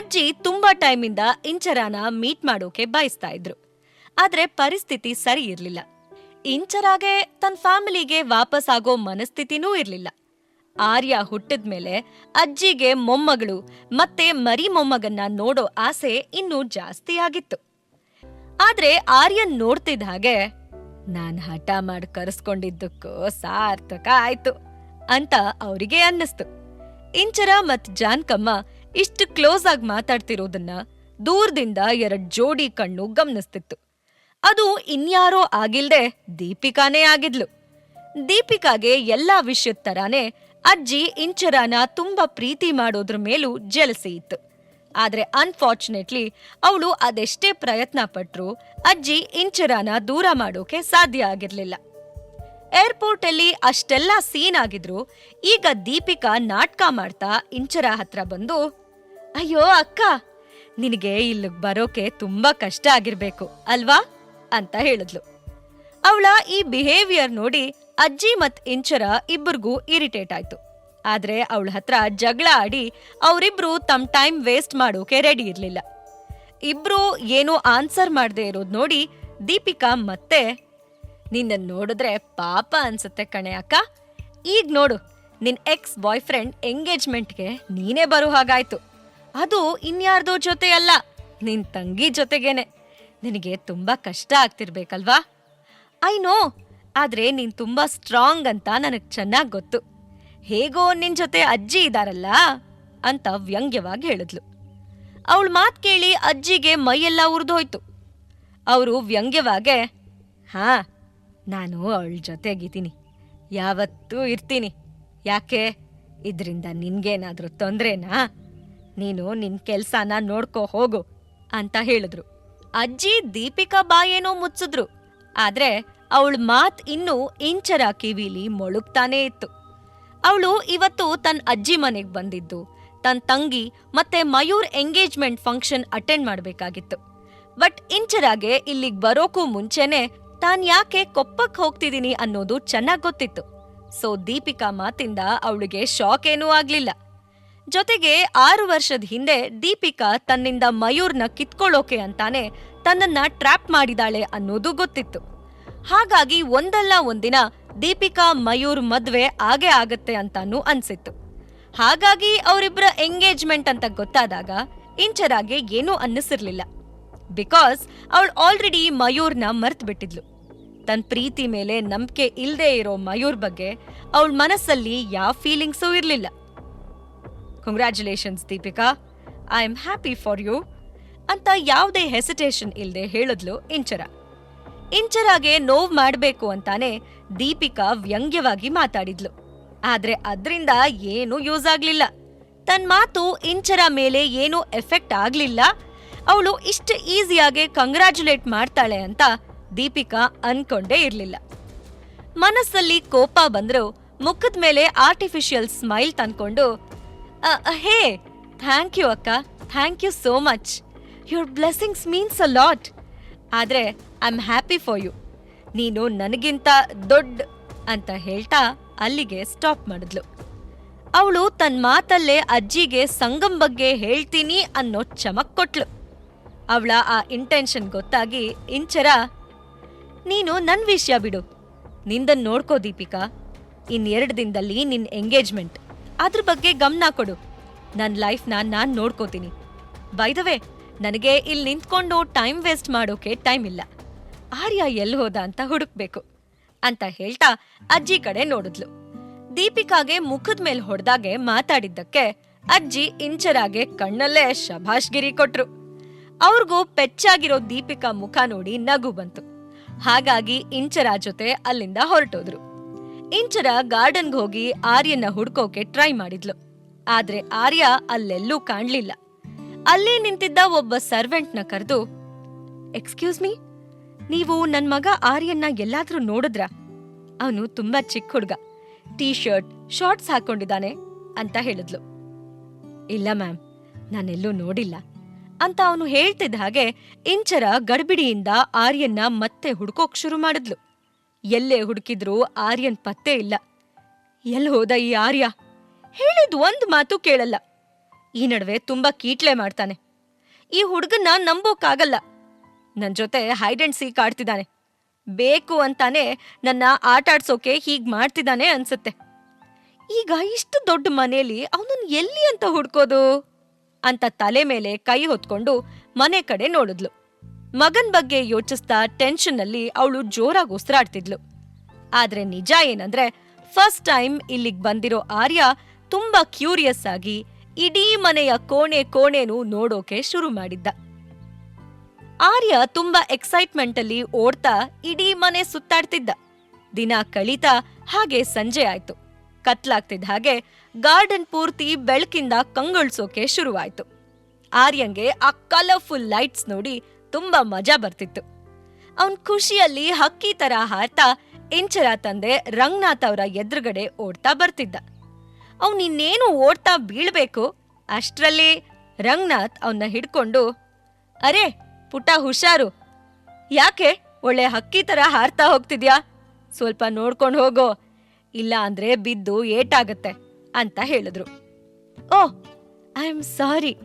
ಅಜ್ಜಿ ತುಂಬಾ ಟೈಮಿಂದ ಇಂಚರಾನ ಮೀಟ್ ಮಾಡೋಕೆ ಬಯಸ್ತಾ ಇದ್ರು. ಆದ್ರೆ ಪರಿಸ್ಥಿತಿ ಸರಿ ಇರ್ಲಿಲ್ಲ. ಇಂಚರಾಗೆ ತನ್ನ ಫ್ಯಾಮಿಲಿಗೆ ವಾಪಸ್ ಆಗೋ ಮನಸ್ಥಿತಿನೂ ಇರ್ಲಿಲ್ಲ. ಆರ್ಯ ಹುಟ್ಟಿದ್ಮೇಲೆ ಅಜ್ಜಿಗೆ ಮೊಮ್ಮಗಳು ಮತ್ತೆ ಮರಿ ಮೊಮ್ಮಗನ್ನ ನೋಡೋ ಆಸೆ ಇನ್ನೂ ಜಾಸ್ತಿ ಆಗಿತ್ತು. ಆದ್ರೆ ಆರ್ಯನ್ ನೋಡ್ತಿದ್ದ ಹಾಗೆ, ನಾನ್ ಹಠ ಮಾಡಿ ಕರೆಸ್ಕೊಂಡಿದ್ದಕ್ಕೂ ಸಾರ್ಥಕ ಆಯ್ತು ಅಂತ ಅವರಿಗೆ ಅನ್ನಿಸ್ತು. ಇಂಚರ ಮತ್ ಜಾನ್ಕಮ್ಮ ಇಷ್ಟು ಕ್ಲೋಸ್ ಆಗಿ ಮಾತಾಡ್ತಿರೋದನ್ನ ದೂರದಿಂದ ಎರಡ್ ಜೋಡಿ ಕಣ್ಣು ಗಮನಿಸ್ತಿತ್ತು. ಅದು ಇನ್ಯಾರೋ ಆಗಿಲ್ದೆ ದೀಪಿಕಾನೇ ಆಗಿದ್ಲು. ದೀಪಿಕಾಗೆ ಎಲ್ಲಾ ವಿಷಯದ ತರಾನೇ ಅಜ್ಜಿ ಇಂಚರಾನ ತುಂಬಾ ಪ್ರೀತಿ ಮಾಡೋದ್ರ ಮೇಲೂ ಜಲಸಿ ಇತ್ತು. ಆದ್ರೆ ಅನ್ಫಾರ್ಚುನೇಟ್ಲಿ ಅವಳು ಅದೆಷ್ಟೇ ಪ್ರಯತ್ನ ಪಟ್ರು ಅಜ್ಜಿ ಇಂಚರಾನ ದೂರ ಮಾಡೋಕೆ ಸಾಧ್ಯ ಆಗಿರ್ಲಿಲ್ಲ. ಏರ್ಪೋರ್ಟ್ ಅಲ್ಲಿ ಅಷ್ಟೆಲ್ಲ ಸೀನ್ ಆಗಿದ್ರು ಈಗ ದೀಪಿಕಾ ನಾಟಕ ಮಾಡ್ತಾ ಇಂಚರ ಹತ್ರ ಬಂದು ಅಯ್ಯೋ, ಅಕ್ಕ. ನಿನಗೆ ಇಲ್ಲಿಗೆ ಬರೋಕೆ ತುಂಬಾ ಕಷ್ಟ ಆಗಿರ್ಬೇಕು, ಅಲ್ವಾ? ಅಂತ ಹೇಳಿದ್ಲು. ಅವಳ ಈ ಬಿಹೇವಿಯರ್ ನೋಡಿ ಅಜ್ಜಿ ಮತ್ ಇಂಚರ ಇಬ್ಬರಿಗೂ ಇರಿಟೇಟ್ ಆಯ್ತು. ಆದ್ರೆ ಅವಳ ಹತ್ರ ಜಗಳ ಆಡಿ ಅವರಿಬ್ರು ತಮ್ ಟೈಮ್ ವೇಸ್ಟ್ ಮಾಡೋಕೆ ರೆಡಿ ಇರ್ಲಿಲ್ಲ. ಇಬ್ರು ಏನೂ ಆನ್ಸರ್ ಮಾಡದೆ ಇರೋದ್ ನೋಡಿ ದೀಪಿಕಾ ಮತ್ತೆ ನಿನ್ನ ನೋಡಿದ್ರೆ ಪಾಪ ಅನ್ಸುತ್ತೆ ಕಣೆ ಅಕ್ಕ. ಈಗ ನೋಡು, ನಿನ್ ಎಕ್ಸ್ ಬಾಯ್ ಫ್ರೆಂಡ್ ಎಂಗೇಜ್ಮೆಂಟ್ಗೆ ನೀನೇ ಬರೋ ಹಾಗಾಯ್ತು. ಅದು ಇನ್ಯಾರ್ದೋ ಜೊತೆ ಅಲ್ಲ ನಿನ್ ತಂಗಿ ಜೊತೆಗೇನೆ. ನಿನಗೆ ತುಂಬಾ ಕಷ್ಟ ಆಗ್ತಿರ್ಬೇಕಲ್ವಾ? ಐ ನೋ, ಆದ್ರೆ ನೀನ್ ತುಂಬಾ ಸ್ಟ್ರಾಂಗ್ ಅಂತ ನನಗ್ ಚೆನ್ನಾಗ್ ಗೊತ್ತು. ಹೇಗೋ ನಿನ್ ಜೊತೆ ಅಜ್ಜಿ ಇದಾರಲ್ಲ ಅಂತ ವ್ಯಂಗ್ಯವಾಗಿ ಹೇಳಿದ್ಲು. ಅವಳ ಮಾತ್ ಕೇಳಿ ಅಜ್ಜಿಗೆ ಮೈಯೆಲ್ಲ ಉರಿದೋಯ್ತು. ಅವರು ವ್ಯಂಗ್ಯವಾಗೆ, ಹಾ, ನಾನು ಅವಳ ಜೊತೆಗಿದ್ದೀನಿ. ಯಾವತ್ತೂ ಇರ್ತೀನಿ. ಯಾಕೆ? ಇದರಿಂದ ನಿನ್ಗೇನಾದ್ರೂ ತೊಂದ್ರೆನಾ? ನೀನು ನಿನ್ ಕೆಲ್ಸನ ನೋಡ್ಕೋ ಹೋಗು ಅಂತ ಹೇಳಿದ್ರು. ಅಜ್ಜಿ ದೀಪಿಕಾ ಬಾಯೇನೋ ಮುಚ್ಚಿದ್ರು. ಆದ್ರೆ ಅವಳ ಮಾತ್ ಇನ್ನೂ ಇಂಚರ ಕಿವಿಲಿ ಮೊಳುಗ್ತಾನೇ ಇತ್ತು. ಅವಳು ಇವತ್ತು ತನ್ನ ಅಜ್ಜಿ ಮನೆಗ್ ಬಂದಿದ್ದು. ತನ್ನ ತಂಗಿ ಮತ್ತೆ ಮಯೂರ್ ಎಂಗೇಜ್ಮೆಂಟ್ ಫಂಕ್ಷನ್ ಅಟೆಂಡ್ ಮಾಡ್ಬೇಕಾಗಿತ್ತು. ಬಟ್ ಇಂಚರಾಗೆ ಇಲ್ಲಿಗ್ ಬರೋಕ್ಕೂ ಮುಂಚೆನೆ ತಾನ್ ಯಾಕೆ ಕೊಪ್ಪಕ್ ಹೋಗ್ತಿದ್ದೀನಿ ಅನ್ನೋದು ಚೆನ್ನಾಗ್ ಗೊತ್ತಿತ್ತು. ಸೊ ದೀಪಿಕಾ ಮಾತಿಂದ ಅವಳಿಗೆ ಶಾಕ್ ಏನೂ ಆಗ್ಲಿಲ್ಲ. ಜೊತೆಗೆ ಆರು ವರ್ಷದ ಹಿಂದೆ ದೀಪಿಕಾ ತನ್ನಿಂದ ಮಯೂರ್ನ ಕಿತ್ಕೊಳ್ಳೋಕೆ ಅಂತಾನೆ ತನ್ನನ್ನ ಟ್ರ್ಯಾಪ್ ಮಾಡಿದಾಳೆ ಅನ್ನೋದು ಗೊತ್ತಿತ್ತು. ಹಾಗಾಗಿ ಒಂದಲ್ಲ ಒಂದಿನ ದೀಪಿಕಾ, ಮಯೂರ್ ಮದ್ವೆ ಆಗೇ ಆಗತ್ತೆ ಅಂತಾನೂ ಅನ್ಸಿತ್ತು. ಹಾಗಾಗಿ ಅವರಿಬ್ಬರ ಎಂಗೇಜ್ಮೆಂಟ್ ಅಂತ ಗೊತ್ತಾದಾಗ ಇಂಚರಾಗೆ ಏನೂ ಅನ್ನಿಸಿರ್ಲಿಲ್ಲ. ಬಿಕಾಸ್ ಅವಳು ಆಲ್ರೆಡಿ ಮಯೂರ್ನ ಮರ್ತ್ ಬಿಟ್ಟಿದ್ಲು. ತನ್ನ ಪ್ರೀತಿ ಮೇಲೆ ನಂಬಿಕೆ ಇಲ್ದೇ ಇರೋ ಮಯೂರ್ ಬಗ್ಗೆ ಅವಳ ಮನಸ್ಸಲ್ಲಿ ಯಾವ ಫೀಲಿಂಗ್ಸೂ ಇರಲಿಲ್ಲ. Congratulations Deepika I am happy for you ಅಂತ ಯಾವುದೇ ಹೆಸಿಟೇಷನ್ ಇಲ್ಲದೆ ಹೇಳಿದ್ಲು ಇಂಚರ. ಇಂಚರಾಗೆ ನೋವ್ ಮಾಡಬೇಕು ಅಂತಾನೆ ದೀಪಿಕಾ ವ್ಯಂಗ್ಯವಾಗಿ ಮಾತಾಡಿದ್ಲು. ಆದ್ರೆ ಅದ್ರಿಂದ ಏನೂ ಯೂಸ್ ಆಗ್ಲಿಲ್ಲ. ತನ್ ಮಾತು ಇಂಚರ ಮೇಲೆ ಏನೂ ಎಫೆಕ್ಟ್ ಆಗ್ಲಿಲ್ಲ. ಅವಳು ಇಷ್ಟು ಈಸಿಯಾಗಿ ಕಂಗ್ರ್ಯಾಚುಲೇಟ್ ಮಾಡ್ತಾಳೆ ಅಂತ ದೀಪಿಕಾ ಅನ್ಕೊಂಡೇ ಇರ್ಲಿಲ್ಲ. ಮನಸ್ಸಲ್ಲಿ ಕೋಪ ಬಂದರೂ ಮುಖದ ಮೇಲೆ ಆರ್ಟಿಫಿಷಿಯಲ್ ಸ್ಮೈಲ್ ತಂದ್ಕೊಂಡು "uh, uh, hey thank you ಅಕ್ಕ thank you so much your blessings means a lot ಆದರೆ I am happy for you ನೀನು ನನಗಿಂತ ದೊಡ್ಡ ಅಂತ ಹೇಳ್ತಾ ಅಲ್ಲಿಗೆ ಸ್ಟಾಪ್ ಮಾಡಿದ್ಲು ಅವಳು ತನ್ನ ಮಾತಲ್ಲೇ ಅಜ್ಜಿಗೆ ಸಂಗಮ್ ಬಗ್ಗೆ ಹೇಳ್ತೀನಿ ಅನ್ನೋ ಚಮಕ್ ಕೊಟ್ಲು ಅವಳ ಆ ಇಂಟೆನ್ಷನ್ ಗೊತ್ತಾಗಿ ಇಂಚರ ನೀನು ನನ್ನ ವಿಷಯ ಬಿಡು ನಿಂದನ್ನು ನೋಡ್ಕೋ ದೀಪಿಕಾ ಇನ್ನೆರಡು ದಿನದಲ್ಲಿ ನಿನ್ನ ಎಂಗೇಜ್ಮೆಂಟ್ ಅದ್ರ ಬಗ್ಗೆ ಗಮನ ಕೊಡು. ನನ್ನ ಲೈಫ್ನ ನಾನ್ ನೋಡ್ಕೋತೀನಿ. ಬೈದವೆ ನನಗೆ ಇಲ್ಲಿ ನಿಂತ್ಕೊಂಡು ಟೈಮ್ ವೇಸ್ಟ್ ಮಾಡೋಕೆ ಟೈಮ್ ಇಲ್ಲ. ಆರ್ಯ ಎಲ್ಲಿ ಹೋದ ಅಂತ ಹುಡುಕ್ಬೇಕು. ಅಂತ ಹೇಳ್ತಾ ಅಜ್ಜಿ ಕಡೆ ನೋಡಿದ್ಲು. ದೀಪಿಕಾಗೆ ಮುಖದ ಮೇಲೆ ಹೊಡೆದಾಗೆ ಮಾತಾಡಿದ್ದಕ್ಕೆ ಅಜ್ಜಿ ಇಂಚರಾಗೆ ಕಣ್ಣಲ್ಲೇ ಶಭಾಷ್ಗಿರಿ ಕೊಟ್ರು. ಅವ್ರಿಗೂ ಪೆಚ್ಚಾಗಿರೋ ದೀಪಿಕಾ ಮುಖ ನೋಡಿ ನಗು ಬಂತು. ಹಾಗಾಗಿ ಇಂಚರ ಜೊತೆ ಅಲ್ಲಿಂದ ಹೊರಟೋದ್ರು. ಇಂಚರ ಗಾರ್ಡನ್ಗೆ ಹೋಗಿ ಆರ್ಯನ ಹುಡ್ಕೋಕೆ ಟ್ರೈ ಮಾಡಿದ್ಲು. ಆದ್ರೆ ಆರ್ಯ ಅಲ್ಲೆಲ್ಲೂ ಕಾಣ್ಲಿಲ್ಲ. ಅಲ್ಲಿ ನಿಂತಿದ್ದ ಒಬ್ಬ ಸರ್ವೆಂಟ್ನ ಕರೆದು ಎಕ್ಸ್ಕ್ಯೂಸ್ ಮೀ ನೀವು ನನ್ ಮಗ ಆರ್ಯನ್ನ ಎಲ್ಲಾದ್ರೂ ನೋಡಿದ್ರ? ಅವನು ತುಂಬಾ ಚಿಕ್ಕ ಹುಡ್ಗ. ಟೀ ಶರ್ಟ್ ಶಾರ್ಟ್ಸ್ ಹಾಕೊಂಡಿದ್ದಾನೆ, ಅಂತ ಹೇಳಿದ್ಲು. ಇಲ್ಲ ಮ್ಯಾಮ್, ನಾನೆಲ್ಲೂ ನೋಡಿಲ್ಲ, ಅಂತ ಅವನು ಹೇಳ್ತಿದ್ದ ಹಾಗೆ ಇಂಚರ ಗಡ್ಬಿಡಿಯಿಂದ ಆರ್ಯನ್ನ ಮತ್ತೆ ಹುಡ್ಕೋಕ್ ಶುರು ಮಾಡಿದ್ಲು. ಎಲ್ಲೇ ಹುಡುಕಿದ್ರೂ ಆರ್ಯನ್ ಪತ್ತೆ ಇಲ್ಲ. ಎಲ್ ಹೋದ ಈ ಆರ್ಯ? ಹೇಳಿದ್ ಒಂದ್ ಮಾತು ಕೇಳಲ್ಲ. ಈ ನಡುವೆ ತುಂಬಾ ಕೀಟ್ಲೆ ಮಾಡ್ತಾನೆ. ಈ ಹುಡುಗನ್ನ ನಂಬೋಕ್ಕಾಗಲ್ಲ ನನ್ ಜೊತೆ ಹೈಡ್ ಅಂಡ್ ಸೀಕ್ ಆಡ್ತಿದ್ದಾನೆ. ಬೇಕು ಅಂತಾನೆ ನನ್ನ ಆಟಾಡ್ಸೋಕೆ ಹೀಗ್ ಮಾಡ್ತಿದ್ದಾನೆ ಅನ್ಸುತ್ತೆ. ಈಗ ಇಷ್ಟು ದೊಡ್ಡ ಮನೇಲಿ ಅವನನ್ನ ಎಲ್ಲಿ ಅಂತ ಹುಡ್ಕೋದು? ಅಂತ ತಲೆ ಮೇಲೆ ಕೈ ಹೊತ್ಕೊಂಡು ಮನೆ ಕಡೆ ನೋಡಿದ್ಲು. ಮಗನ್ ಬಗ್ಗೆ ಯೋಚಿಸ್ತಾ ಟೆನ್ಷನ್ ಅಲ್ಲಿ ಅವಳು ಜೋರಾಗಿ ಉಸಿರಾಡ್ತಿದ್ಲು ಆದ್ರೆ ನಿಜ ಏನಂದ್ರೆ, ಫಸ್ಟ್ ಟೈಮ್ ಇಲ್ಲಿಗ್ ಬಂದಿರೋ ಆರ್ಯ ತುಂಬಾ ಕ್ಯೂರಿಯಸ್ ಆಗಿ ಇಡೀ ಮನೆಯ ಕೋಣೆ ಕೋಣೆನೂ ನೋಡೋಕೆ ಶುರು ಮಾಡಿದ್ದ. ಆರ್ಯ ತುಂಬಾ ಎಕ್ಸೈಟ್ಮೆಂಟ್ ಅಲ್ಲಿ ಓಡ್ತಾ ಇಡೀ ಮನೆ ಸುತ್ತಾಡ್ತಿದ್ದ. ದಿನ ಕಳೀತಾ ಹಾಗೆ ಸಂಜೆ ಆಯ್ತು. ಕತ್ಲಾಗ್ತಿದ್ದ ಹಾಗೆ ಗಾರ್ಡನ್ ಪೂರ್ತಿ ಬೆಳಕಿಂದ ಕಂಗೊಳ್ಸೋಕೆ ಶುರುವಾಯ್ತು. ಆರ್ಯಂಗೆ ಆ ಕಲರ್ಫುಲ್ ಲೈಟ್ಸ್ ನೋಡಿ ತುಂಬಾ ಮಜಾ ಬರ್ತಿತ್ತು. ಅವನ್ ಖುಷಿಯಲ್ಲಿ ಹಕ್ಕಿ ತರ ಹಾರ್ತಾ ಇಂಚರ ತಂದೆ ರಂಗನಾಥ್ ಅವರ ಎದುರುಗಡೆ ಓಡ್ತಾ ಬರ್ತಿದ್ದ. ಅವ್ನ್ ಇನ್ನೇನು ಓಡ್ತಾ ಬೀಳ್ಬೇಕು? ಅಷ್ಟ್ರಲ್ಲಿ ರಂಗನಾಥ್ ಅವನ್ನ ಹಿಡ್ಕೊಂಡು, ಅರೆ ಪುಟ ಹುಷಾರು. ಯಾಕೆ ಒಳ್ಳೆ ಹಕ್ಕಿ ತರ ಹಾರ್ತಾ ಹೋಗ್ತಿದ್ಯಾ? ಸ್ವಲ್ಪ ನೋಡ್ಕೊಂಡು ಹೋಗೋ. ಇಲ್ಲ ಅಂದ್ರೆ ಬಿದ್ದು ಏಟಾಗತ್ತೆ, ಅಂತ ಹೇಳಿದ್ರು. Oh I am sorry.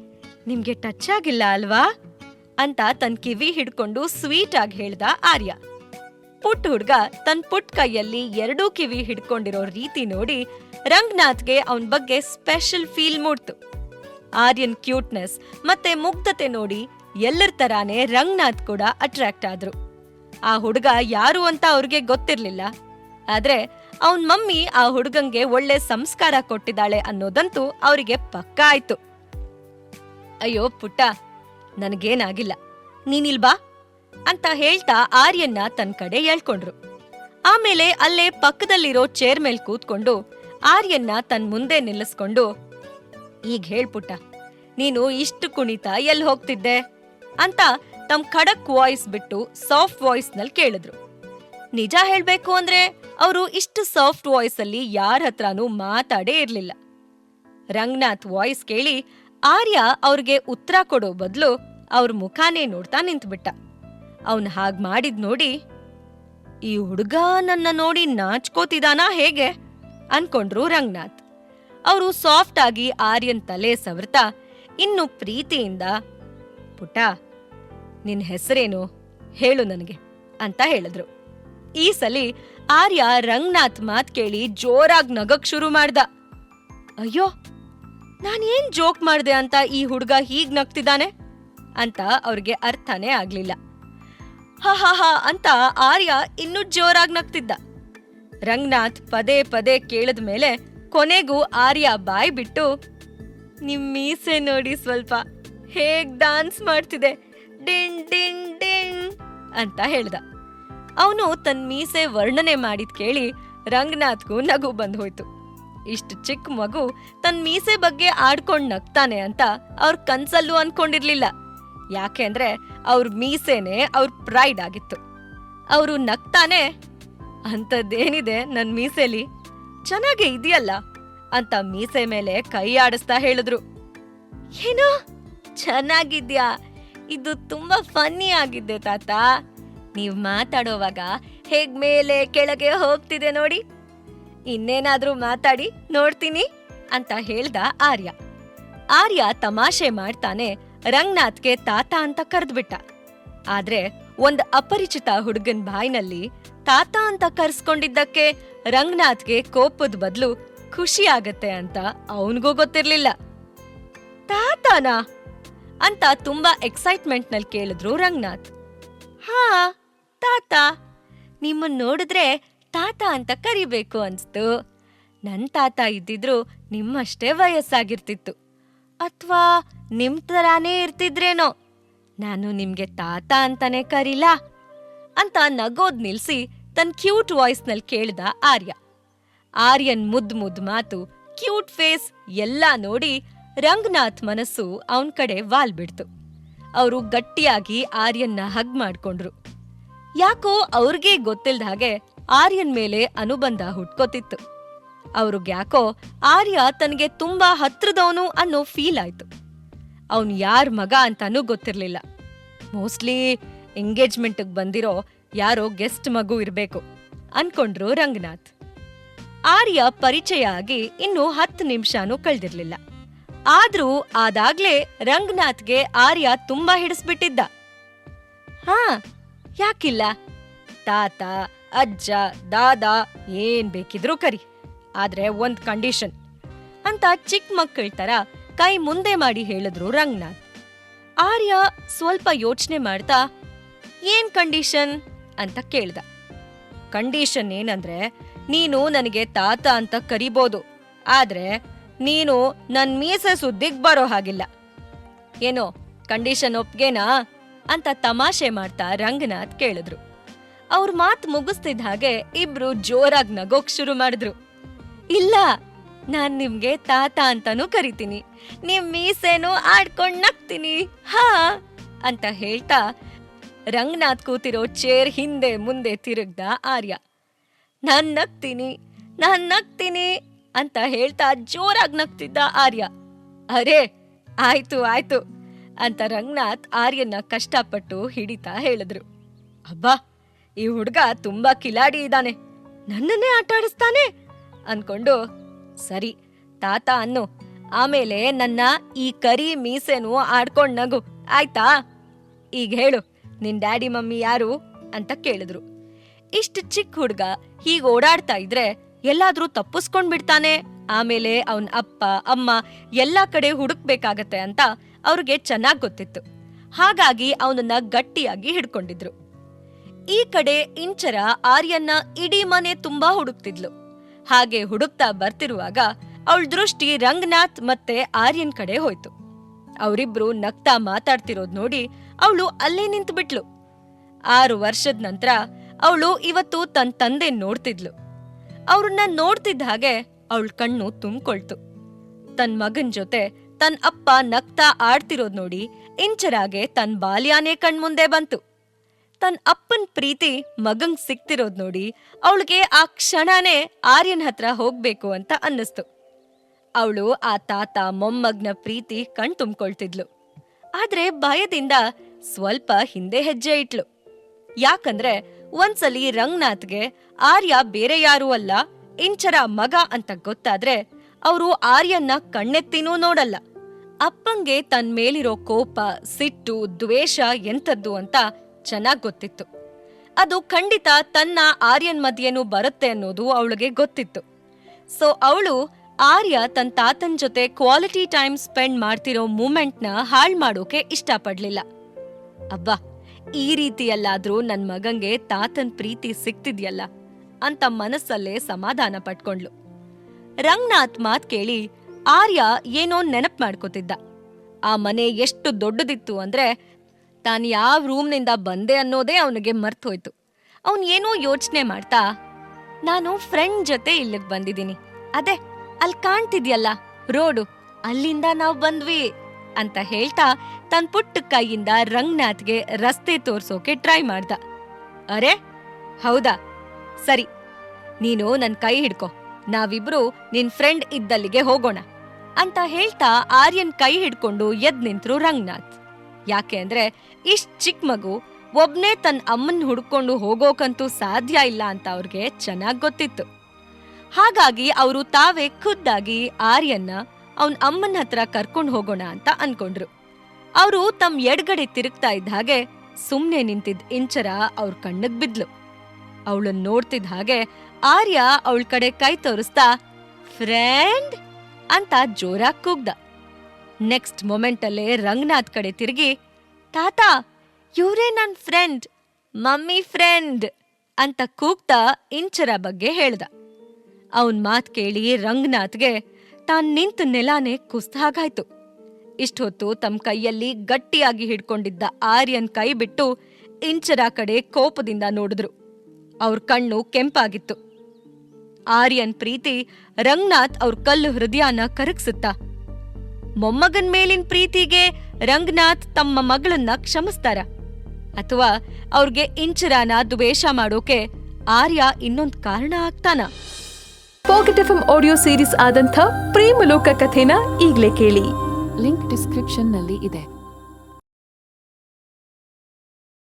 ನಿಮ್ಗೆ ಟಚ್ ಆಗಿಲ್ಲ ಅಲ್ವಾ? ಅಂತ ತನ್ ಕಿವಿ ಹಿಡ್ಕೊಂಡು ಸ್ವೀಟ್ ಆಗಿ ಹೇಳ್ದ ಆರ್ಯ. ಪುಟ್ ಹುಡ್ಗ ತನ್ ಪುಟ್ ಕೈಯಲ್ಲಿ ಎರಡೂ ಕಿವಿ ಹಿಡ್ಕೊಂಡಿರೋ ರೀತಿ ನೋಡಿ ರಂಗನಾಥ್ಗೆ ಅವನ್ ಬಗ್ಗೆ ಸ್ಪೆಷಲ್ ಫೀಲ್ ಮೂಡ್ತು. ಆರ್ಯನ್ ಕ್ಯೂಟ್ನೆಸ್ ಮತ್ತೆ ಮುಗ್ಧತೆ ನೋಡಿ ಎಲ್ಲರ ತರಾನೇ ರಂಗನಾಥ್ ಕೂಡ ಅಟ್ರಾಕ್ಟ್ ಆದ್ರು. ಆ ಹುಡುಗ ಯಾರು ಅಂತ ಅವ್ರಿಗೆ ಗೊತ್ತಿರ್ಲಿಲ್ಲ. ಆದ್ರೆ ಅವನ್ ಮಮ್ಮಿ ಆ ಹುಡುಗಂಗೆ ಒಳ್ಳೆ ಸಂಸ್ಕಾರ ಕೊಟ್ಟಿದ್ದಾಳೆ ಅನ್ನೋದಂತೂ ಅವರಿಗೆ ಪಕ್ಕಾ ಆಯ್ತು. ಅಯ್ಯೋ ಪುಟ್ಟ ನನಗೇನಾಗಿಲ್ಲ. ನೀನಿಲ್ಬಾ ಅಂತ ಹೇಳ್ತಾ ಆರ್ಯನ್ನ ತನ್ ಕಡೆ ಎಳ್ಕೊಂಡ್ರು. ಆಮೇಲೆ ಅಲ್ಲೇ ಪಕ್ಕದಲ್ಲಿರೋ ಚೇರ್ ಮೇಲ್ ಕೂತ್ಕೊಂಡು ಆರ್ಯನ್ನ ತನ್ ಮುಂದೆ ನಿಲ್ಲಿಸ್ಕೊಂಡು, ಈಗ ಹೇಳ್ಪುಟ್ಟ ನೀನು ಇಷ್ಟು ಕುಣಿತ ಎಲ್ಲಿ ಹೋಗ್ತಿದ್ದೆ? ಅಂತ ತಮ್ ಖಡಕ್ ವಾಯ್ಸ್ ಬಿಟ್ಟು ಸಾಫ್ಟ್ ವಾಯ್ಸ್ನಲ್ಲಿ ಕೇಳಿದ್ರು. ನಿಜ ಹೇಳ್ಬೇಕು ಅಂದ್ರೆ ಅವರು ಇಷ್ಟು ಸಾಫ್ಟ್ ವಾಯ್ಸ್ ಅಲ್ಲಿ ಯಾರ ಹತ್ರನೂ ಮಾತಾಡೇ ಇರ್ಲಿಲ್ಲ. ರಂಗನಾಥ್ ವಾಯ್ಸ್ ಕೇಳಿ ಆರ್ಯ ಅವ್ರಿಗೆ ಉತ್ತರ ಕೊಡೋ ಬದಲು ಅವ್ರ ಮುಖಾನೇ ನೋಡ್ತಾ ನಿಂತ್ಬಿಟ್ಟ. ಅವನ್ ಹಾಗ್ ಮಾಡಿದ್ ನೋಡಿ, ಈ ಹುಡುಗ ನನ್ನ ನೋಡಿ ನಾಚ್ಕೋತಿದಾನಾ ಹೇಗೆ? ಅನ್ಕೊಂಡ್ರು ರಂಗನಾಥ್. ಅವರು ಸಾಫ್ಟ್ ಆಗಿ ಆರ್ಯನ್ ತಲೆ ಸವರ್ತಾ ಇನ್ನು ಪ್ರೀತಿಯಿಂದ ಪುಟ ನಿನ್ ಹೆಸರೇನು? ಹೇಳು ನನಗೆ, ಅಂತ ಹೇಳಿದ್ರು. ಈ ಸಲಿ ಆರ್ಯ ರಂಗನಾಥ್ ಮಾತ್ ಕೇಳಿ ಜೋರಾಗಿ ನಗಕ್ ಶುರು ಮಾಡ್ದ. ಅಯ್ಯೋ ನಾನೇನ್ ಜೋಕ್ ಮಾಡಿದೆ ಅಂತ ಈ ಹುಡುಗ ಹೀಗ್ ನಗ್ತಿದ್ದಾನೆ? ಅಂತ ಅವ್ರಿಗೆ ಅರ್ಥನೇ ಆಗ್ಲಿಲ್ಲ. ಹ ಹ ಹ, ಅಂತ ಆರ್ಯ ಇನ್ನೂ ಜೋರಾಗಿ ನಗ್ತಿದ್ದ. ರಂಗನಾಥ್ ಪದೇ ಪದೇ ಕೇಳಿದ ಮೇಲೆ ಕೊನೆಗೂ ಆರ್ಯ ಬಾಯ್ ಬಿಟ್ಟು, ನಿಮ್ ಮೀಸೆ ನೋಡಿ ಸ್ವಲ್ಪ ಹೇಗ್ ಡಾನ್ಸ್ ಮಾಡ್ತಿದೆ? ಡಿನ್ ಡಿನ್ ಡಿನ್ ಅಂತ ಹೇಳ್ದ. ಅವನು ತನ್ನ ಮೀಸೆ ವರ್ಣನೆ ಮಾಡಿದ್ ಕೇಳಿ ರಂಗನಾಥ್ಗೂ ನಗು ಬಂದ್ ಹೋಯ್ತು ಇಷ್ಟು ಚಿಕ್ಕ ಮಗು ತನ್ನ ಮೀಸೆ ಬಗ್ಗೆ ಆಡ್ಕೊಂಡ್ ನಗ್ತಾನೆ ಅಂತ ಅವ್ರ ಕನ್ಸಲ್ಲೂ ಅನ್ಕೊಂಡಿರ್ಲಿಲ್ಲ. ಯಾಕೆಂದ್ರೆ ಅವ್ರ ಮೀಸೆನೆ ಅವ್ರ ಪ್ರೈಡ್ ಆಗಿತ್ತು. ಅವರು ನಗ್ತಾನೆ, ಅಂಥದ್ದೇನಿದೆ ನನ್ ಮೀಸೆಲಿ? ಚೆನ್ನಾಗೇ ಇದೆಯಲ್ಲ? ಅಂತ ಮೀಸೆ ಮೇಲೆ ಕೈ ಆಡಿಸ್ತಾ ಹೇಳಿದ್ರು. ಏನೋ? ಚೆನ್ನಾಗಿದ್ಯಾ? ಇದು ತುಂಬಾ ಫನ್ನಿ ಆಗಿದ್ದೆ ತಾತ. ನೀವ್ ಮಾತಾಡೋವಾಗ ಹೇಗ್ ಮೇಲೆ ಕೆಳಗೆ ಹೋಗ್ತಿದೆ ನೋಡಿ. ಇನ್ನೇನಾದ್ರೂ ಮಾತಾಡಿ ನೋಡ್ತೀನಿ ಅಂತ ಹೇಳ್ದ ಆರ್ಯ. ಆರ್ಯ ತಮಾಷೆ ಮಾಡ್ತಾನೆ ರಂಗನಾಥ್ಗೆ ತಾತ ಅಂತ ಕರೆದ್ಬಿಟ್ಟ. ಆದ್ರೆ ಒಂದ್ ಅಪರಿಚಿತ ಹುಡುಗನ್ ಬಾಯ್ನಲ್ಲಿ ತಾತ ಅಂತ ಕರ್ಸ್ಕೊಂಡಿದ್ದಕ್ಕೆ ರಂಗನಾಥ್ಗೆ ಕೋಪದ ಬದಲು ಖುಷಿ ಆಗತ್ತೆ ಅಂತ ಅವನಿಗೂ ಗೊತ್ತಿರ್ಲಿಲ್ಲ. ತಾತನಾ? ಅಂತ ತುಂಬಾ ಎಕ್ಸೈಟ್ಮೆಂಟ್ನಲ್ಲಿ ಕೇಳಿದ್ರು ರಂಗನಾಥ್. ಹಾ, ತಾತ. ನಿಮ್ಮನ್ ನೋಡಿದ್ರೆ ತಾತ ಅಂತ ಕರಿಬೇಕು ಅನ್ಸ್ತು. ನನ್ ತಾತ ಇದ್ದಿದ್ರು ನಿಮ್ಮಷ್ಟೇ ವಯಸ್ಸಾಗಿರ್ತಿತ್ತು. ಅಥವಾ ನಿಮ್ ತರಾನೇ ಇರ್ತಿದ್ರೇನೋ. ನಾನು ನಿಮ್ಗೆ ತಾತ ಅಂತಾನೆ ಕರೀಲಾ? ಅಂತ ನಗೋದ್ ನಿಲ್ಸಿ ತನ್ ಕ್ಯೂಟ್ ವಾಯ್ಸ್ನಲ್ಲಿ ಕೇಳ್ದ ಆರ್ಯ. ಆರ್ಯನ್ ಮುದ್ ಮುದ್ ಮಾತು, ಕ್ಯೂಟ್ ಫೇಸ್ ಎಲ್ಲ ನೋಡಿ ರಂಗನಾಥ್ ಮನಸ್ಸು ಅವನ್ ಕಡೆ ವಾಲ್ ಬಿಡ್ತು. ಅವರು ಗಟ್ಟಿಯಾಗಿ ಆರ್ಯನ್ನ ಹಗ್ ಮಾಡ್ಕೊಂಡ್ರು. ಯಾಕೋ ಅವ್ರಿಗೇ ಗೊತ್ತಿಲ್ದ ಹಾಗೆ ಆರ್ಯನ್ ಮೇಲೆ ಅನುಬಂಧ ಹುಟ್ಕೋತಿತ್ತು. ಅವ್ರಿಗ್ಯಾಕೋ ಆರ್ಯ ತನಗೆ ತುಂಬಾ ಹತ್ರದವನು ಅನ್ನೋ ಫೀಲ್ ಆಯ್ತು. ಅವನ್ ಯಾರ್ ಮಗ ಅಂತಾನೂ ಗೊತ್ತಿರ್ಲಿಲ್ಲ. ಮೋಸ್ಟ್ಲಿ ಎಂಗೇಜ್ಮೆಂಟ್ಗೆ ಬಂದಿರೋ ಯಾರೋ ಗೆಸ್ಟ್ ಮಗು ಇರ್ಬೇಕು ಅನ್ಕೊಂಡ್ರು ರಂಗನಾಥ್. ಆರ್ಯ ಪರಿಚಯ ಆಗಿ ಇನ್ನು ಹತ್ತು ನಿಮಿಷನೂ ಕಳ್ದಿರ್ಲಿಲ್ಲ. ಆದ್ರೂ ಆದಾಗ್ಲೇ ರಂಗನಾಥ್ಗೆ ಆರ್ಯ ತುಂಬಾ ಹಿಡಿಸ್ಬಿಟ್ಟಿದ್ದ. ಹಾ, ಯಾಕಿಲ್ಲ? ತಾತ ಅಜ್ಜ, ದಾದಾ ಏನ್ ಬೇಕಿದ್ರೂ ಕರಿ, ಆದ್ರೆ ಒಂದ್ ಕಂಡೀಷನ್ ಅಂತ ಚಿಕ್ಕ ಮಕ್ಕಳ ತರ ಕೈ ಮುಂದೆ ಮಾಡಿ ಹೇಳಿದ್ರು ರಂಗನಾಥ್. ಆರ್ಯ ಸ್ವಲ್ಪ ಯೋಚನೆ ಮಾಡ್ತಾ, ಏನ್ ಕಂಡೀಷನ್ ಅಂತ ಕೇಳ್ದ. ಕಂಡೀಷನ್ ಏನಂದ್ರೆ, ನೀನು ನನಗೆ ತಾತ ಅಂತ ಕರಿಬೋದು, ಆದ್ರೆ ನೀನು ನನ್ ಮೀಸೆ ಸುದ್ದಿಗ್ ಬರೋ ಹಾಗಿಲ್ಲ. ಏನೋ ಕಂಡೀಷನ್ ಒಪ್ಗೆನಾ? ಅಂತ ತಮಾಷೆ ಮಾಡ್ತಾ ರಂಗನಾಥ್ ಕೇಳಿದ್ರು. ಅವ್ರ ಮಾತ್ ಮುಗಿಸ್ತಿದ್ದ ಹಾಗೆ ಇಬ್ರು ಜೋರಾಗಿ ನಗೋಕ್ ಶುರು ಮಾಡಿದ್ರು. ಇಲ್ಲ, ನಾನ್ ನಿಮ್ಗೆ ತಾತ ಅಂತಾನೂ ಕರಿತೀನಿ. ನಿಮ್ ಮೀಸೆನೂ ಆಡ್ಕೊಂಡ್ ನಗ್ತೀನಿ. ಹಾ, ಅಂತ ಹೇಳ್ತಾ ರಂಗನಾಥ್ ಕೂತಿರೋ ಚೇರ್ ಹಿಂದೆ ಮುಂದೆ ತಿರುಗ್ದ ಆರ್ಯ. ನಾನ್ ನಗ್ತೀನಿ ನಾನ್ ನಗ್ತೀನಿ ಅಂತ ಹೇಳ್ತಾ ಜೋರಾಗಿ ನಗ್ತಿದ್ದ ಆರ್ಯ. ಅರೆ, ಆಯ್ತು ಆಯ್ತು, ಅಂತ ರಂಗನಾಥ್ ಆರ್ಯನ ಕಷ್ಟಪಟ್ಟು ಹಿಡಿತಾ ಹೇಳಿದ್ರು. ಅಬ್ಬಾ ಈ ಹುಡ್ಗ ತುಂಬಾ ಕಿಲಾಡಿ ಇದ್ದಾನೆ. ನನ್ನನ್ನೇ ಆಟ ಆಡಿಸ್ತಾನೆ ಅನ್ಕೊಂಡು, ಸರಿ, ತಾತ ಅನ್ನು, ಆಮೇಲೆ ನನ್ನ ಈ ಕರಿ ಮೀಸೆನು ಆಡ್ಕೊಂಡ್ ನಗು, ಆಯ್ತಾ? ಈಗ ಹೇಳು, ನಿನ್ ಡ್ಯಾಡಿ ಮಮ್ಮಿ ಯಾರು? ಅಂತ ಕೇಳಿದ್ರು. ಇಷ್ಟು ಚಿಕ್ಕ ಹುಡ್ಗ ಹೀಗೆ ಓಡಾಡ್ತಾ ಇದ್ರೆ ಎಲ್ಲಾದ್ರೂ ತಪ್ಪಿಸ್ಕೊಂಡ್ ಬಿಡ್ತಾನೆ. ಆಮೇಲೆ ಅವನ್ ಅಪ್ಪ, ಅಮ್ಮ ಎಲ್ಲಾ ಕಡೆ ಹುಡುಕ್ಬೇಕಾಗತ್ತೆ ಅಂತ ಅವ್ರಿಗೆ ಚೆನ್ನಾಗ್ ಗೊತ್ತಿತ್ತು. ಹಾಗಾಗಿ ಅವನನ್ನ ಗಟ್ಟಿಯಾಗಿ ಹಿಡ್ಕೊಂಡಿದ್ರು. ಈ ಕಡೆ ಇಂಚರ ಆರ್ಯನ್ನ ಇಡೀ ಮನೆ ತುಂಬಾ ಹುಡುಕ್ತಿದ್ಲು. ಹಾಗೆ ಹುಡುಕ್ತಾ ಬರ್ತಿರುವಾಗ ಅವಳ ದೃಷ್ಟಿ ರಂಗನಾಥ್ ಮತ್ತೆ ಆರ್ಯನ್ ಕಡೆ ಹೋಯ್ತು. ಅವರಿಬ್ರು ನಗ್ತಾ ಮಾತಾಡ್ತಿರೋದ್ ನೋಡಿ ಅವಳು ಅಲ್ಲೇ ನಿಂತು ಬಿಟ್ಲು ಆರು ವರ್ಷದ ನಂತರ ಅವಳು ಇವತ್ತು ತನ್ನ ತಂದೆ ನೋಡ್ತಿದ್ಲು. ಅವ್ರನ್ನ ನೋಡ್ತಿದ್ದ ಹಾಗೆ ಅವಳ ಕಣ್ಣು ತುಂಬ್ಕೊಳ್ತು. ತನ್ ಮಗನ್ ಜೊತೆ ತನ್ ಅಪ್ಪ ನಗ್ತಾ ಆಡ್ತಿರೋದ್ ನೋಡಿ ಇಂಚರಾಗೆ ತನ್ ಬಾಲ್ಯಾನೇ ಕಣ್ಮುಂದೆ ಬಂತು. ತನ್ ಅಪ್ಪನ್ ಪ್ರೀತಿ ಮಗಂಗ್ ಸಿಕ್ತಿರೋದ್ ನೋಡಿ ಅವಳಿಗೆ ಆ ಕ್ಷಣನೇ ಆರ್ಯನ್ ಹತ್ರ ಹೋಗ್ಬೇಕು ಅಂತ ಅನ್ನಿಸ್ತು. ಅವಳು ಆ ತಾತ ಮೊಮ್ಮಗ್ನ ಪ್ರೀತಿ ಕಣ್ ತುಂಬ್ಕೊಳ್ತಿದ್ಲು. ಆದ್ರೆ ಭಯದಿಂದ ಸ್ವಲ್ಪ ಹಿಂದೆ ಹೆಜ್ಜೆ ಇಟ್ಲು. ಯಾಕಂದ್ರೆ ಒಂದ್ಸಲಿ ರಂಗನಾಥ್ಗೆ ಆರ್ಯ ಬೇರೆ ಯಾರೂ ಅಲ್ಲ, ಇಂಚರ ಮಗ ಅಂತ ಗೊತ್ತಾದ್ರೆ ಅವರು ಆರ್ಯನ್ನ ಕಣ್ಣೆತ್ತಿನೂ ನೋಡಲ್ಲ. ಅಪ್ಪಂಗೆ ತನ್ ಮೇಲಿರೋ ಕೋಪ, ಸಿಟ್ಟು, ದ್ವೇಷ ಎಂಥದ್ದು ಅಂತ ಚೆನ್ನಾಗ್ ಗೊತ್ತಿತ್ತು. ಅದು ಖಂಡಿತ ತನ್ನ ಆರ್ಯನ್ ಮಧ್ಯೇನು ಬರುತ್ತೆ ಅನ್ನೋದು ಅವಳಿಗೆ ಗೊತ್ತಿತ್ತು. ಸೊ ಅವಳು ಆರ್ಯ ತನ್ನ ತಾತನ್ ಜೊತೆ ಕ್ವಾಲಿಟಿ ಟೈಮ್ ಸ್ಪೆಂಡ್ ಮಾಡ್ತಿರೋ ಮೂಮೆಂಟ್ನ ಹಾಳ್ ಮಾಡೋಕೆ ಇಷ್ಟಪಡ್ಲಿಲ್ಲ. ಅಬ್ಬಾ, ಈ ರೀತಿಯಲ್ಲಾದ್ರೂ ನನ್ ಮಗಂಗೆ ತಾತನ್ ಪ್ರೀತಿ ಸಿಕ್ತಿದ್ಯಲ್ಲ ಅಂತ ಮನಸ್ಸಲ್ಲೇ ಸಮಾಧಾನ ಪಟ್ಕೊಂಡ್ಲು ರಂಗನಾಥ್ ಮಾತ್ ಕೇಳಿ ಆರ್ಯ ಏನೋ ನೆನಪ್ ಮಾಡ್ಕೋತಿದ್ದ. ಆ ಮನೆ ಎಷ್ಟು ದೊಡ್ಡದಿತ್ತು ಅಂದ್ರೆ ತಾನ್ ಯಾವ ರೂಮ್ನಿಂದ ಬಂದೆ ಅನ್ನೋದೇ ಅವನಿಗೆ ಮರ್ತೋಯ್ತು. ಅವನು ಏನೋ ಯೋಚನೆ ಮಾಡ್ತಾ, ನಾನು ಫ್ರೆಂಡ್ ಜೊತೆ ಇಲ್ಲಿಗೆ ಬಂದಿದ್ದೀನಿ. ಅದೇ, ಅಲ್ಲಿ ಕಾಣ್ತಿದ್ಯಲ್ಲ, ರೋಡು, ಅಲ್ಲಿಂದ ನಾವ್ ಬಂದ್ವಿ ಅಂತ ಹೇಳ್ತಾ ತನ್ ಪುಟ್ಟ ಕೈಯಿಂದ ರಂಗನಾಥ್ಗೆ ರಸ್ತೆ ತೋರ್ಸೋಕೆ ಟ್ರೈ ಮಾಡ್ದ. ಅರೆ, ಹೌದಾ? ಸರಿ, ನೀನು ನನ್ ಕೈ ಹಿಡ್ಕೊ. ನಾವಿಬ್ರು ನಿನ್ ಫ್ರೆಂಡ್ ಇದ್ದಲ್ಲಿಗೆ ಹೋಗೋಣ ಅಂತ ಹೇಳ್ತಾ ಆರ್ಯನ್ ಕೈ ಹಿಡ್ಕೊಂಡು ಎದ್ ನಿಂತ್ರು ರಂಗನಾಥ್. ಯಾಕೆ ಅಂದ್ರೆ ಇಷ್ಟ್ ಚಿಕ್ಕ ಮಗು ಒಬ್ನೇ ತನ್ನ ಅಮ್ಮನ್ ಹುಡ್ಕೊಂಡು ಹೋಗೋಕಂತೂ ಸಾಧ್ಯ ಇಲ್ಲ ಅಂತ ಅವ್ರಿಗೆ ಚೆನ್ನಾಗ್ ಗೊತ್ತಿತ್ತು. ಹಾಗಾಗಿ ಅವರು ತಾವೇ ಖುದ್ದಾಗಿ ಆರ್ಯನ್ನ ಅವನ್ ಅಮ್ಮನ ಹತ್ರ ಕರ್ಕೊಂಡು ಹೋಗೋಣ ಅಂತ ಅನ್ಕೊಂಡ್ರು. ಅವರು ತಮ್ಮ ಎಡ್ಗಡೆ ತಿರುಗ್ತಾ ಇದ್ದ ಹಾಗೆ ಸುಮ್ನೆ ನಿಂತಿದ್ ಇಂಚರ ಅವ್ರ ಕಣ್ಣಗ್ ಬಿದ್ಲು. ಅವಳನ್ನ ನೋಡ್ತಿದ್ದ ಹಾಗೆ ಆರ್ಯ ಅವಳ ಕಡೆ ಕೈ ತೋರಿಸ್ತಾ, ಫ್ರೆಂಡ್ ಅಂತ ಜೋರಾಗ್ ಕೂಗ್ದ. ನೆಕ್ಸ್ಟ್ ಮೊಮೆಂಟಲ್ಲೇ ರಂಗನಾಥ್ ಕಡೆ ತಿರುಗಿ, ತಾತ, ಇವ್ರೇ ನನ್ನ ಫ್ರೆಂಡ್, ಮಮ್ಮಿ ಫ್ರೆಂಡ್ ಅಂತ ಕೂಗ್ತಾ ಇಂಚರ ಬಗ್ಗೆ ಹೇಳ್ದ. ಅವನ್ ಮಾತ್ ಕೇಳಿ ರಂಗನಾಥ್ಗೆ ತಾನ್ ನಿಂತ ನೆಲಾನೇ ಕುಸ್ತ ಹಾಗಾಯ್ತು. ಇಷ್ಟೊತ್ತು ತಮ್ಮ ಕೈಯಲ್ಲಿ ಗಟ್ಟಿಯಾಗಿ ಹಿಡ್ಕೊಂಡಿದ್ದ ಆರ್ಯನ್ ಕೈ ಬಿಟ್ಟು ಇಂಚರ ಕಡೆ ಕೋಪದಿಂದ ನೋಡಿದ್ರು. ಅವ್ರ ಕಣ್ಣು ಕೆಂಪಾಗಿತ್ತು. ಆರ್ಯನ್ ಪ್ರೀತಿ ರಂಗನಾಥ್ ಅವ್ರ ಕಲ್ಲು ಹೃದಯನ ಕರಗ್ಸುತ್ತಾ ಮೊಮ್ಮಗನ್ ಮೇಲಿನ ಪ್ರೀತಿಗೆ ರಂಗನಾಥ್ ತಮ್ಮ ಮಗಳನ್ನ ಕ್ಷಮಿಸ್ತಾರ. ಅಥವಾ ಅವ್ರಿಗೆ ಇಂಚರಾನ ದ್ವೇಷ ಮಾಡೋಕೆ ಆರ್ಯ ಇನ್ನೊಂದ್ ಕಾರಣ ಆಗ್ತಾನ. ಪಾಕೆಟ್ ಎಫ್ ಆಡಿಯೋ ಸೀರೀಸ್ ಆದಂಥ ಪ್ರೇಮಲೋಕ ಕಥೆನ ಈಗ್ಲೇ ಕೇಳಿ. ಲಿಂಕ್ ಡಿಸ್ಕ್ರಿಪ್ಷನ್ನಲ್ಲಿ ಇದೆ.